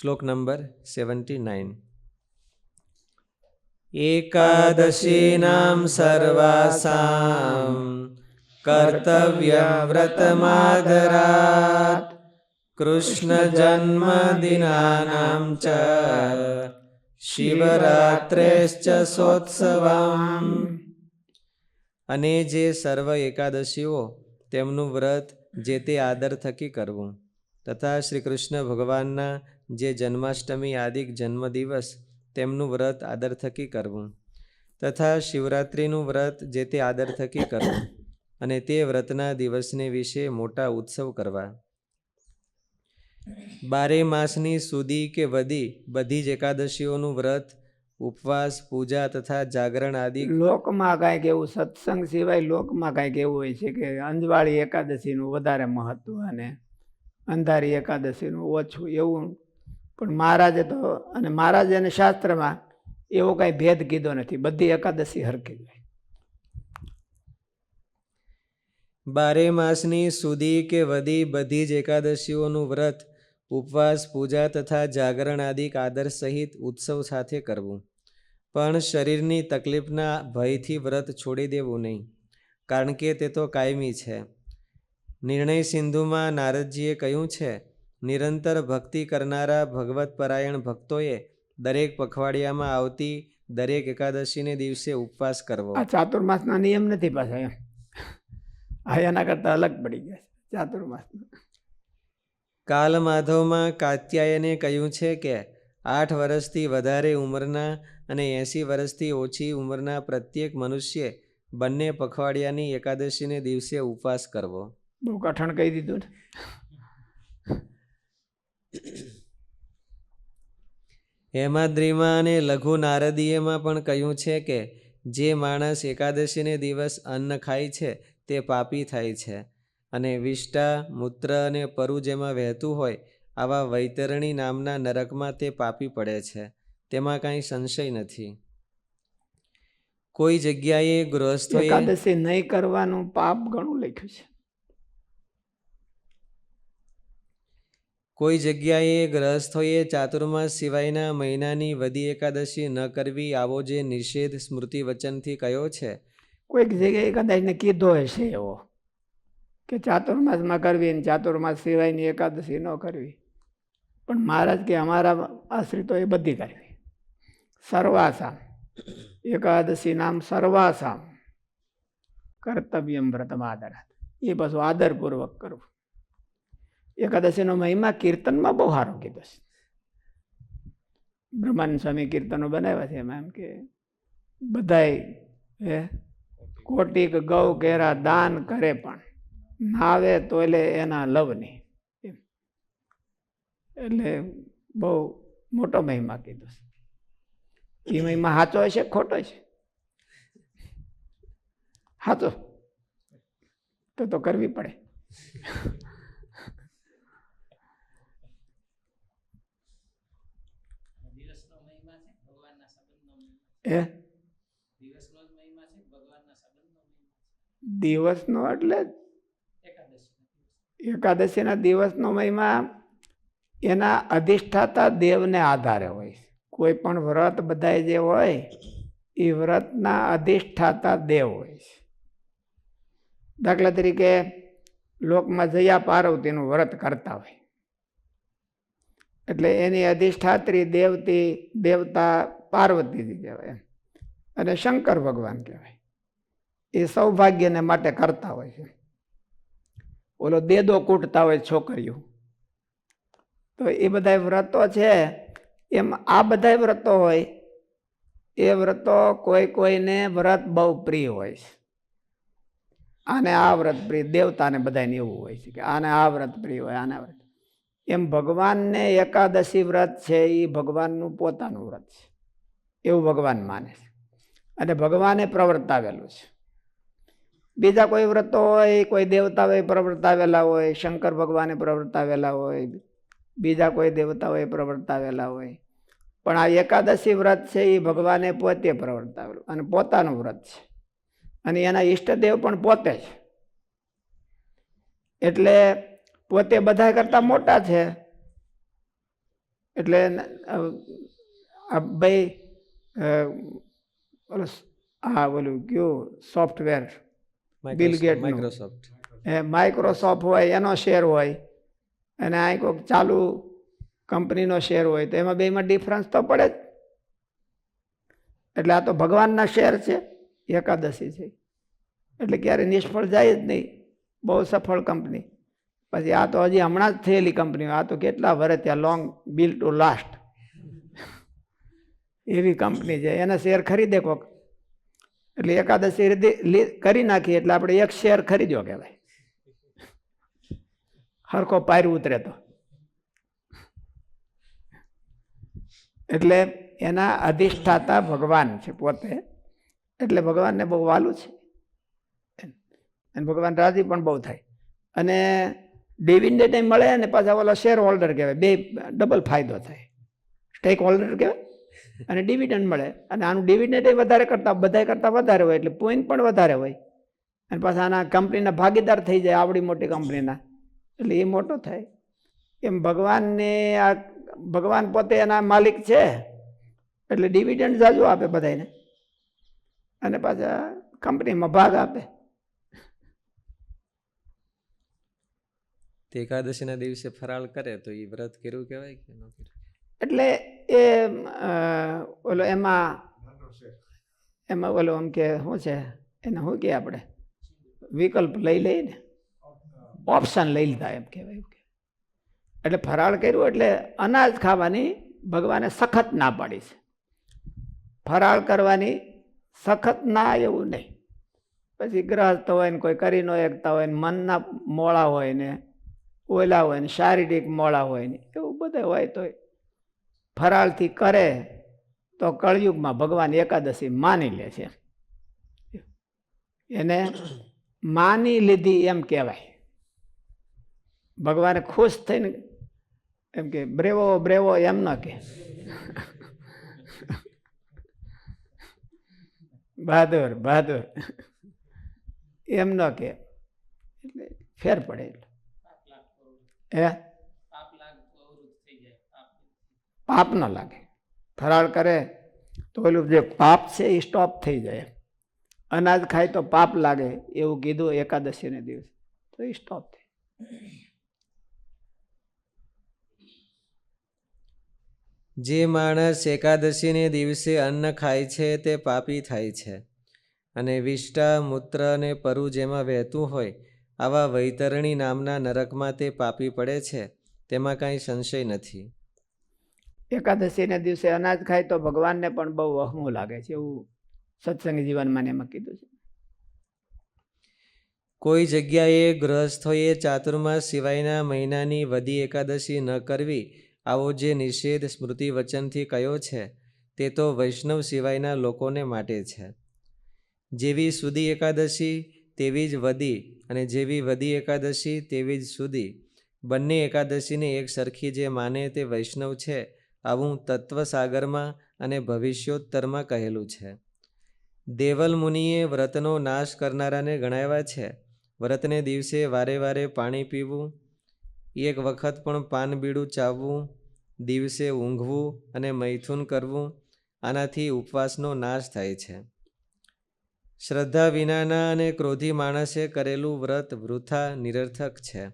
શ્લોક number seventy nine એકાદશીનામ સર્વાસામ કર્તવ્ય વ્રતમાદરાત કૃષ્ણ જન્મદિનાનામ ચ શિવરાત્રેશ્ચ સોત્સવામ અને જે સર્વ એકાદશીઓ તેમનું વ્રત જે તે આદર થકી કરવું. તથા શ્રી કૃષ્ણ ભગવાનના જે જન્માષ્ટમી આદિક જન્મદિવસ તેમનું વ્રત આદર થકી કરવું તથા શિવરાત્રિનું વ્રત જે તે આદર થકી કરવું અને તે વ્રતના દિવસને વિશે મોટા ઉત્સવ કરવા. બારે માસની સુદી કે વધી બધી જ એકાદશીઓનું વ્રત, ઉપવાસ, પૂજા તથા જાગરણ આદિ લોકમાં કાંઈક એવું સત્સંગ સિવાય લોકમાં કાંઈક એવું હોય છે કે અંજવાળી એકાદશીનું વધારે મહત્વ અને અંધારી એકાદશીનું ઓછું એવું પણ મહારાજે તો, અને મહારાજે અને શાસ્ત્રમાં એવો કાંઈ ભેદ કીધો નથી. બધી એકાદશી હરકી જાય બારે માસની સુધી કે વધી બધી જ એકાદશીઓનું વ્રત, ઉપવાસ, પૂજા તથા જાગરણ આદિ આદર સહિત ઉત્સવ સાથે કરવું. પણ શરીરની તકલીફના ભયથી વ્રત છોડી દેવું નહીં, કારણ કે તે તો કાયમી છે. નિર્ણય સિંધુમાં નારદજીએ કહ્યું છે નિરંતર ભક્તિ કરનારા ભગવત પરાયણ ભક્તોએ દરેક પખવાડિયામાં આવતી દરેક એકાદશીને દિવસે ઉપવાસ કરવો. આ ચાતુર્માસના નિયમ નથી પાછા એમ આ એના કરતાં અલગ પડી ગયા છે ચાતુર્માસના. કાલ માધવમાં કાત્યાયને કહ્યું છે કે આઠ વર્ષથી વધારે ઉંમરના અને એંસી વર્ષથી ઓછી ઉંમરના પ્રત્યેક મનુષ્ય બંને પખવાડિયાની એકાદશીને દિવસે ઉપવાસ કરવો. બહુ કઠણ કહી દીધું ને. હેમાદ્રીમાં અને લઘુ નારદીયમાં પણ કહ્યું છે કે, જે માણસ એકાદશીને દિવસ અન્ન ખાય છે, તે પાપી થાય છે. અને વિષ્ટા, મૂત્ર અને પરુ જેમાં વહેતું હોય, આવા વૈતરણી નામના નરકમાં તે પાપી પડે છે. તેમાં કાંઈ સંશય નથી. કોઈ જગ્યાએ ગૃહસ્થોએ એકાદશી નહીં કરવાનું પાપ ઘણું લખ્યું છે. કોઈ જગ્યાએ ગ્રહસ્થોએ ચાતુર્માસ સિવાયના મહિનાની વધી એકાદશી ન કરવી આવો જે નિષેધ સ્મૃતિ વચનથી કયો છે? કોઈક જગ્યાએ કદાચને કીધો હશે એવો કે ચાતુર્માસમાં કરવી ને ચાતુર્માસ સિવાયની એકાદશી ન કરવી. પણ મહારાજ કે અમારા આશ્રિતો એ બધી કરવી. સર્વાસામ. એકાદશી નામ સર્વાસામ. કર્તવ્યમ વ્રતમ આદર એ પાછું આદરપૂર્વક કરવું. એકાદશીનો મહિમા કીર્તનમાં બહુ સારો કીધો છે બ્રહ્માનંદ સ્વામી કીર્તનો બનાવ્યા છે એમાં એમ કે બધાય હે કોટીક ગૌ કેરા દાન કરે પણ નાવે તો એટલે એના લવની એટલે બહુ મોટો મહિમા કીધો છે એ મહિમા સાચો હશે ખોટો છે સાચો તો તો કરવી પડે એ? દિવસનો એટલે એકાદશીના દિવસનો મહિમા એના અધિષ્ઠાતા દેવને આધારે હોય છે. કોઈ પણ વ્રત બધાય જે હોય, એ વ્રતના અધિષ્ઠાતા દેવ હોય છે. દાખલા તરીકે લોકમાં જયા પાર્વતીનું વ્રત કરતા હોય. એટલે એની અધિષ્ઠાત્રી દેવતી, દેવતા પાર્વતીજી કહેવાય એમ. અને શંકર ભગવાન કહેવાય. એ સૌભાગ્યને માટે કરતા હોય છે. ઓલો દેદો કૂટતા હોય છોકરીઓ. તો એ બધા વ્રતો છે. એમ આ બધા વ્રતો હોય, એ વ્રતો કોઈ કોઈને વ્રત બહુ પ્રિય હોય છે. આને આ વ્રત પ્રિય, દેવતાને બધાને એવું હોય છે કે આને આ વ્રત પ્રિય હોય, આને વ્રત. એમ ભગવાનને એકાદશી વ્રત છે એ ભગવાનનું પોતાનું વ્રત છે. એવું ભગવાન માને છે. અને ભગવાને પ્રવર્તાવેલું છે. બીજા કોઈ વ્રતો હોય, કોઈ દેવતાઓએ પ્રવર્તાવેલા હોય, શંકર ભગવાને પ્રવર્તાવેલા હોય, બીજા કોઈ દેવતાઓએ પ્રવર્તાવેલા હોય. પણ આ એકાદશી વ્રત છે, એ ભગવાને પોતે પ્રવર્તાવેલું અને પોતાનું વ્રત છે. અને એના ઈષ્ટદેવ પણ પોતે છે એટલે પોતે બધા કરતાં મોટા છે. એટલે આ ભાઈ ઓલો આ ઓલું કયો સોફ્ટવેર બિલ ગેટનું. માઇક્રોસોફ્ટ એ માઇક્રોસોફ્ટ હોય એનો શેર હોય અને આ કોઈક ચાલુ કંપનીનો શેર હોય તો એમાં બેમાં ડિફરન્સ તો પડે જ. એટલે આ તો ભગવાનના શેર છે એકાદશી છે. એટલે ક્યારે નિષ્ફળ જાય જ નહીં. બહુ સફળ કંપની પછી આ તો હજી હમણાં જ થયેલી કંપનીઓ આ તો કેટલા વર્ષ ત્યાં લોંગ બિલ ટુ લાસ્ટ એવી કંપની છે. એના શેર ખરીદે કોક. એટલે એકાદશી રીતે કરી નાખી. એટલે આપણે એક શેર ખરીદ્યો કહેવાય. હરખો પાર ઉતરે તો. એટલે એના અધિષ્ઠાતા ભગવાન છે પોતે. એટલે ભગવાનને બહુ વાલું છે. અને ભગવાન રાજી પણ બહુ થાય. અને ડિવિડન્ડ મળે અને પાછા ઓલા શેર હોલ્ડર કહેવાય. બે ડબલ ફાયદો થાય. સ્ટેક હોલ્ડર કહેવાય. અને ડિવિડન્ડ મળે. અને આનું ડિવિડન્ડ વધારે કરતા બધા કરતાં વધારે હોય એટલે પોઈન્ટ પણ વધારે હોય. અને પાછા આના કંપનીના ભાગીદાર થઈ જાય આવડી મોટી કંપનીના એટલે એ મોટો થાય. એમ ભગવાનને આ ભગવાન પોતે એના માલિક છે. એટલે ડિવિડન્ડ જાજુ આપે બધાને અને પાછા કંપનીમાં ભાગ આપે. તે એકાદશીના દિવસે ફરાળ કરે તો એ વ્રત કર્યું કહેવાય કે ન કર્યું? એટલે એ ઓલો એમાં એમાં ઓલો આમ કે શું છે એને શું કહે આપણે? વિકલ્પ લઈ લઈને ઓપ્શન લઈ લીધા એમ કહેવાય એમ કે એટલે ફરાળ કર્યું એટલે અનાજ ખાવાની ભગવાને સખત ના પાડી છે. ફરાળ કરવાની સખત ના એવું નહીં. પછી ગ્રહસ્થ હોય ને કોઈ કરી ન એકતા હોય ને મનના મોળા હોય ને ઓલા હોય ને શારીરિક મોળા હોય ને એવું બધું હોય તો ફરાળથી કરે, તો કળયુગમાં ભગવાન એકાદશી માની લે છે. એને માની લીધી એમ કહેવાય. ભગવાને ખુશ થઈને એમ કે, બ્રેવો બ્રેવો, એમ ન કે બહાદુર બહાદુર. એમ ન કે એટલે ફેર પડે. એટલે હે? પાપ ન લાગે. ફરાળ કરે તો પેલું જે પાપ છે એ સ્ટોપ થઈ જાય. અનાજ ખાય તો પાપ લાગે, એવું કીધું એકાદશીને દિવસે. તો એ સ્ટોપ થાય જે માણસ એકાદશીને દિવસે અન્ન ખાય છે, તે પાપી થાય છે. અને વિષ્ટા, મૂત્ર અને પરુ જેમાં વહેતું હોય, આવા વૈતરણી નામના નરકમાં તે પાપી પડે છે, તેમાં કાંઈ સંશય નથી. એકાદશીના દિવસે અનાજ ખાય તો ભગવાનને પણ બહુ વહમું લાગે છે એવું સત્સંગ જીવનમાં એમાં કીધું છે. કોઈ જગ્યાએ ગૃહસ્થોએ ચાતુર્માસ સિવાયના મહિનાની વધી એકાદશી ન કરવી, આવો જે નિષેધ સ્મૃતિ વચનથી કયો છે, તે તો વૈષ્ણવ સિવાયના લોકોને માટે છે. જેવી સુધી એકાદશી, તેવી જ વધી અને જેવી વધી એકાદશી, તેવી જ સુધી. બંને એકાદશીને એક સરખી જે માને તે વૈષ્ણવ છે આવું તત્વસાગરમાં અને ભવિષ્યોત્તરમાં કહેલું છે. દેવલ મુનિએ વ્રતનો નાશ કરનારાને ગણાવ્યા છે. વ્રતને દિવસે વારે વારે પાણી પીવું, એક વખત પણ પાન બીડું ચાવવું, દિવસે ઊંઘવું અને મૈથુન કરવું આનાથી ઉપવાસનો નાશ થાય છે. શ્રદ્ધા વિનાના અને ક્રોધી માણસે કરેલું વ્રત વૃથા નિરર્થક છે.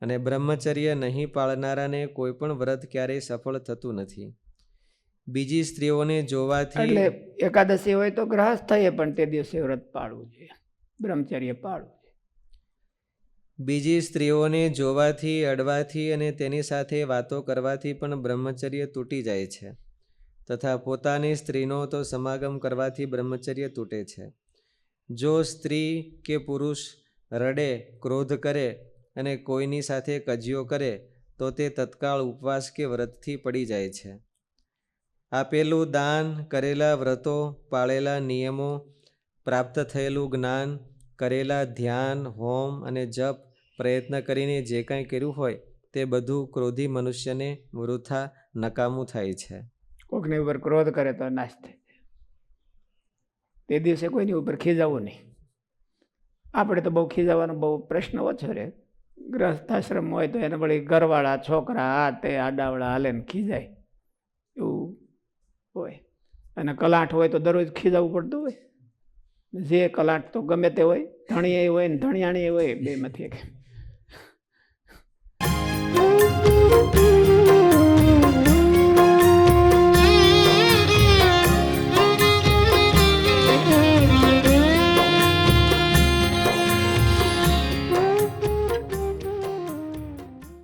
અને બ્રહ્મચર્ય નહીં પાળનારાને કોઈ પણ વ્રત ક્યારેય સફળ થતું નથી. બીજી સ્ત્રીઓને જોવાથી એટલે એકાદશી હોય તો ગ્રહસ્થએ પણ તે દિવસે વ્રત પાળવું જોઈએ. બ્રહ્મચર્ય પાળવું બીજી સ્ત્રીઓને જોવાથી અડવાથી અને તેની સાથે વાતો કરવાથી પણ બ્રહ્મચર્ય તૂટી જાય છે. તથા પોતાની સ્ત્રીનો તો સમાગમ કરવાથી બ્રહ્મચર્ય તૂટે છે. જો સ્ત્રી કે પુરુષ રડે ક્રોધ કરે અને કોઈની સાથે કજિયો કરે, તો તે તત્કાળ ઉપવાસ કે વ્રતથી પડી જાય છે. આપેલું દાન, કરેલા વ્રતો, પાળેલા નિયમો, પ્રાપ્ત થયેલું જ્ઞાન, કરેલા ધ્યાન, હોમ અને જપ, પ્રયત્ન કરીને જે કાંઈ કર્યું હોય, તે બધું ક્રોધી મનુષ્યને વૃથા, નકામું થાય છે. કોકની ઉપર ક્રોધ કરે તો નાશ થાય. તે દિવસે કોઈની ઉપર ખીજાવું નહીં. આપણે તો બહુ ખીજાવાનો બહુ પ્રશ્ન ઓછો રહે. ગ્રસ્તાશ્રમ હોય તો એને વળી ઘરવાળા, છોકરા, આ તે આડાવડા હાલે ને ખીજાય. એવું હોય. અને કલાટ હોય તો દરરોજ ખીજાવવું પડતું હોય. જે કલાટ તો ગમે તે હોય, ધણીએ હોય ને ધણિયાણી હોય બે માંથી એક.